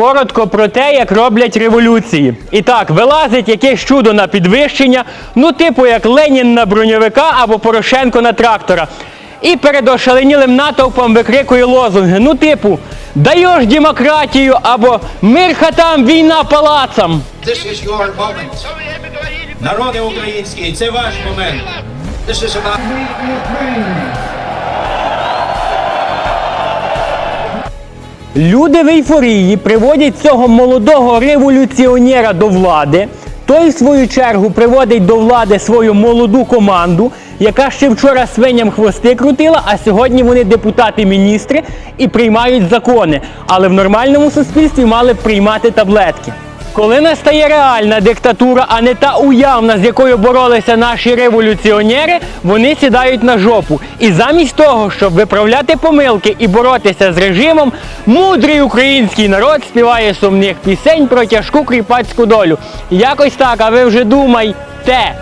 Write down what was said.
Коротко про те, як роблять революції. І так, вилазить якесь чудо на підвищення, ну типу як Ленін на броньовика або Порошенко на трактора. І перед ошаленілим натовпом викрикує лозунги, ну типу Даєш демократію або мир хатам, війна палацам. This is your moment. Народи українські, це ваш момент. This is about Люди в ейфорії приводять цього молодого революціонера до влади. Той, в свою чергу, приводить до влади свою молоду команду, яка ще вчора свиням хвости крутила, а сьогодні вони депутати-міністри і приймають закони. Але в нормальному суспільстві мали б приймати таблетки. Коли настає реальна диктатура, а не та уявна, з якою боролися наші революціонери, вони сідають на жопу. І замість того, щоб виправляти помилки і боротися з режимом, мудрий український народ співає сумних пісень про тяжку кріпацьку долю. Якось так, а ви вже думайте.